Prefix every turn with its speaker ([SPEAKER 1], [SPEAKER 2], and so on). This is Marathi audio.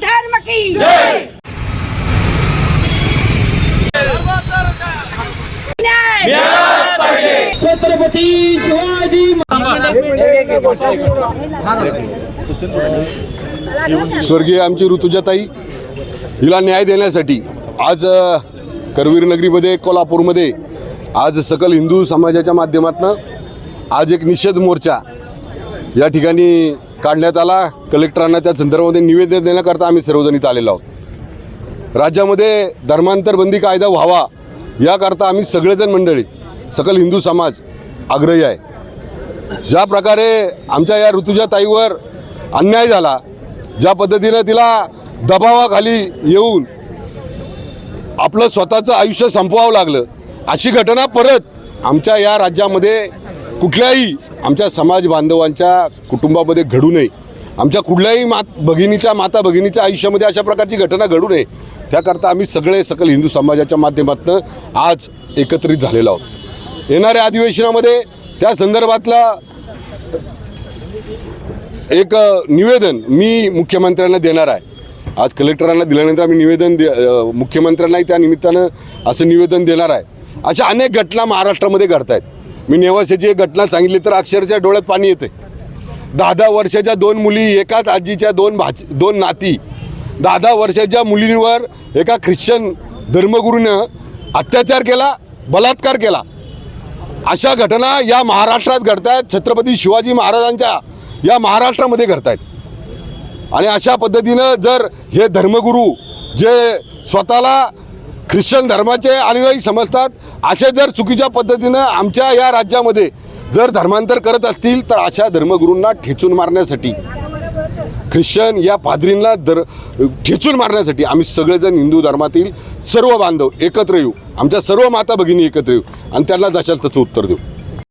[SPEAKER 1] धर्म की।
[SPEAKER 2] छत्रपती शिवाजी
[SPEAKER 3] स्वर्गीय आमची ऋतुजाताई हिला न्याय देण्यासाठी आज करवीर नगरीमध्ये कोल्हापूरमध्ये आज सकल हिंदू समाजाच्या माध्यमातून आज एक निषेध मोर्चा या ठिकाणी काढण्यात आला. कलेक्टरांना त्या संदर्भामध्ये निवेदन देण्याकरता आम्ही सर्वजण इथं आलेलो आहोत. राज्यामध्ये धर्मांतर बंदी कायदा व्हावा याकरता आम्ही सगळेजण मंडळी सकल हिंदू समाज आग्रही आहे. ज्या प्रकारे आमच्या या ऋतुजा ताईवर अन्याय झाला ज्या पद्धतीनं तिला दबावाखाली येऊन आपलं स्वतःचं आयुष्य संपवावं लागलं अशी घटना परत आमच्या या राज्यामध्ये कुठल्याही आमच्या समाज बांधवांच्या कुटुंबामध्ये घडू नये. आमच्या कुठल्याही मात भगिनीच्या माता भगिनीच्या आयुष्यामध्ये अशा प्रकारची घटना घडू नये. त्याकरता आम्ही सगळे सकल हिंदू समाजाच्या माध्यमातून आज एकत्रित झालेलो आहोत. येणाऱ्या अधिवेशनामध्ये त्या संदर्भातला एक निवेदन मी मुख्यमंत्र्यांना देणार आहे. आज कलेक्टरांना दिल्यानंतर आम्ही निवेदन दे मुख्यमंत्र्यांनाही त्या निमित्तानं असं निवेदन देणार आहे. अशा अनेक घटना महाराष्ट्रामध्ये घडत आहेत मी नेवाशाची एक घटना सांगितली तर अक्षरशः डोळ्यात पाणी येते दहा दहा वर्षाच्या दोन मुली एकाच आजीच्या दोन भाच दोन नाती. दहा दहा वर्षाच्या मुलींवर एका ख्रिश्चन धर्मगुरूनं अत्याचार केला बलात्कार केला. अशा घटना या महाराष्ट्रात घडत आहेत छत्रपती शिवाजी महाराजांच्या या महाराष्ट्रामध्ये घडत आहेत आणि अशा पद्धतीनं जर हे धर्मगुरू जे स्वतःला ख्रिश्चन धर्माचे अनुयायी समजतात. असे जर चुकीच्या पद्धतीनं आमच्या या राज्यामध्ये जर धर्मांतर करत असतील तर अशा धर्मगुरूंना ठेचून मारण्यासाठी ख्रिश्चन या पादरींना दर ठेचून मारण्यासाठी आम्ही सगळेजण हिंदू धर्मातील सर्व बांधव एकत्र येऊ. आमच्या सर्व माता भगिनी एकत्र येऊ. आणि त्यांना जशाल तसं उत्तर देऊ.